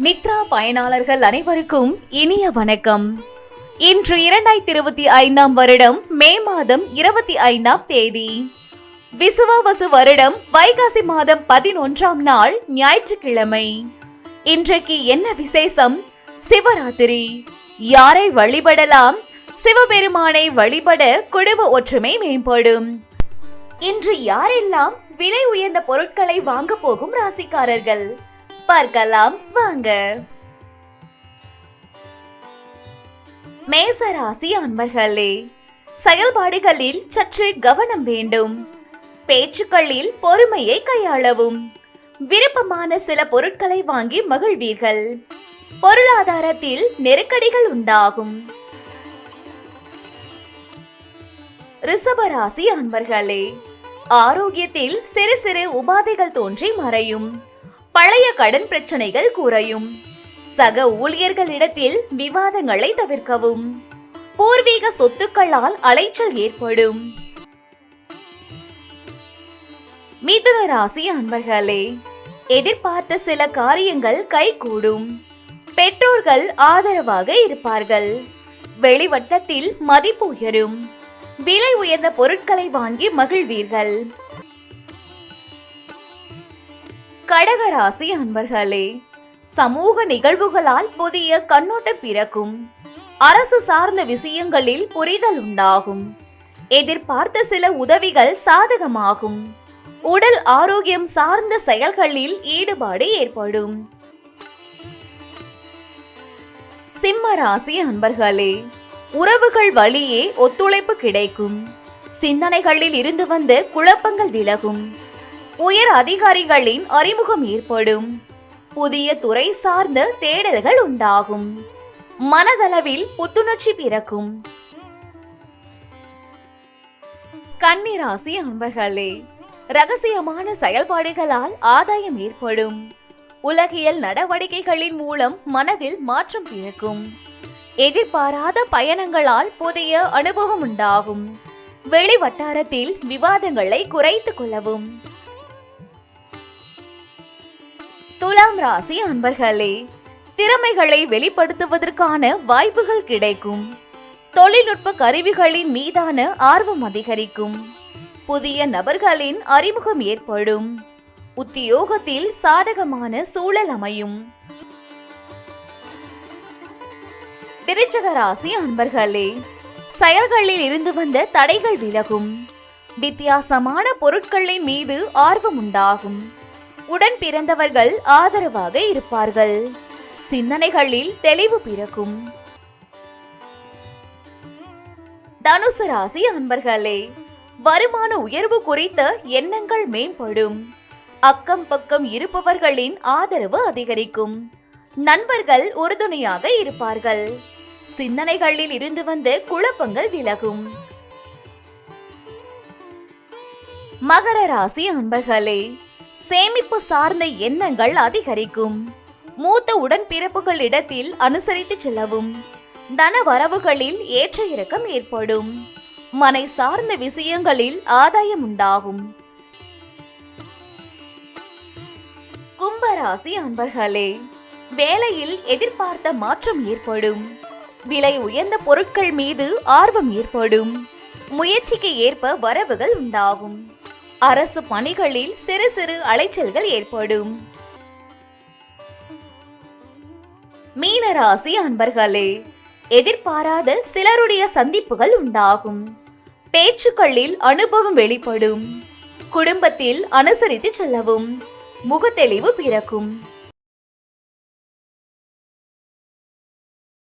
மித்ரா பயனாளர்கள் அனைவருக்கும் இனிய வணக்கம். இன்று இரண்டாயிரத்தி இருபத்தி ஐந்தாம் வருடம் மே மாதம் இருபத்தி ஐந்தாம் தேதி. விசுவாவசு வருடம் வைகாசி மாதம் பதினொன்றாம் நாள் ஞாயிற்றுக்கிழமை. இன்றைக்கு என்ன விசேஷம்? சிவராத்திரி. யாரை வழிபடலாம்? சிவபெருமானை வழிபட குடும்ப ஒற்றுமை மேம்படும். இன்று யாரெல்லாம் விலை உயர்ந்த பொருட்களை வாங்க போகும் ராசிக்காரர்கள்? பார்க்கலாம் வாங்க. மேச ராசி அன்பர்களே செயல்பாடுகளில் சற்று கவனம் வேண்டும். பேச்சுக்களில் பொறுமையை கையாளவும். விருப்பமான சில பொருட்களை வாங்கி மகிழ்வீர்கள். பொருளாதாரத்தில் நெருக்கடிகள் உண்டாகும். ரிஷபராசி அன்பர்களே ஆரோக்கியத்தில் சிறு சிறு உபாதைகள் தோன்றி மறையும். பழைய கடன் பிரச்சனைகள் குறையும். சக ஊழியர்களிடத்தில் விவாதங்களை தவிர்க்கவும். பூர்வீக சொத்துக்களால் அலைச்சல் ஏற்படும். மிதுன ராசி அன்பர்களே எதிர்பார்த்த சில காரியங்கள் கைகூடும். பெற்றோர்கள் ஆதரவாக இருப்பார்கள். வெளிவட்டத்தில் மதிப்பு உயரும். விலை உயர்ந்த பொருட்களை வாங்கி மகிழ்வீர்கள். கடகராசி அன்பர்களே சமூக நிகழ்வுகளால் புதிய கண்ணோட்டம் பிறக்கும். அரசு சார்ந்த விஷயங்களில் புரிதல் உண்டாகும். எதிர்பார்த்த சில உதவிகள் சாதகமாகும். உடல் ஆரோக்கியம் சார்ந்த செயல்களில் ஈடுபாடு ஏற்படும். சிம்ம ராசி அன்பர்களே உறவுகள் வழியே ஒத்துழைப்பு கிடைக்கும். சிந்தனைகளில் இருந்து வந்த குழப்பங்கள் விலகும். உயர் அதிகாரிகளின் அறிமுகம் ஏற்படும். புதிய துறை சார்ந்த தேடல்கள் உண்டாகும். மனதளவில் புத்துணர்ச்சி பிறக்கும். கன்னிராசி அன்பர்களே ரகசியமான செயல்பாடுகளால் ஆதாயம் ஏற்படும். உலகியல் நடவடிக்கைகளின் மூலம் மனதில் மாற்றம் பிறக்கும். எதிர்பாராத பயணங்களால் புதிய அனுபவம் உண்டாகும். வெளி வட்டாரத்தில் விவாதங்களை குறைத்துக் கொள்ளவும். துலாம் ராசி அன்பர்களே திறமைகளை வெளிப்படுத்துவதற்கான வாய்ப்புகள் கிடைக்கும். தொழில்நுட்ப கருவிகளின் மீதான ஆர்வம் அதிகரிக்கும். புதிய நபர்களின் அறிமுகம் ஏற்படும். உத்தியோகத்தில் சாதகமான சூழல் அமையும். திருச்சக ராசி அன்பர்களே செயல்களில் இருந்து வந்த தடைகள் விலகும். வித்தியாசமான பொருட்களின் மீது ஆர்வம் உண்டாகும். உடன் பிறந்தவர்கள் ஆதரவாக இருப்பார்கள். சிந்தனைகளில் தெளிவு பிறக்கும். தனுசு ராசி அன்பர்களே வருமான உயர்வு குறித்த எண்ணங்கள் மேம்படும். அக்கம் பக்கம் இருப்பவர்களின் ஆதரவு அதிகரிக்கும். நண்பர்கள் உறுதுணையாக இருப்பார்கள். சிந்தனைகளில் இருந்து வந்த குழப்பங்கள் விலகும். மகர ராசி அன்பர்களே சேமிப்பு சார்ந்த எண்ணங்கள் அதிகரிக்கும். மூத்த உடன்பிறப்புகளிடத்தில் அனுசரித்து செல்லவும். தன வரவுகளில் ஏற்ற இறக்கம் ஏற்படும். மனை சார்ந்த விஷயங்களில் ஆதாயம் உண்டாகும். கும்பராசி அன்பர்களே வேலையில் எதிர்பார்த்த மாற்றம் ஏற்படும். விலை உயர்ந்த பொருட்கள் மீது ஆர்வம் ஏற்படும். முயற்சிக்கு ஏற்ப வரவுகள் உண்டாகும். அரசு பணிகளில் சிறு சிறு அலைச்சல்கள் ஏற்படும். மீனராசி அன்பர்களே எதிர்பாராத சிலருடைய சந்திப்புகள் உண்டாகும். பேச்சுக்களில் அனுபவம் வெளிப்படும். குடும்பத்தில் அனுசரித்து செல்லவும். முகத்தெளிவு பிறக்கும்.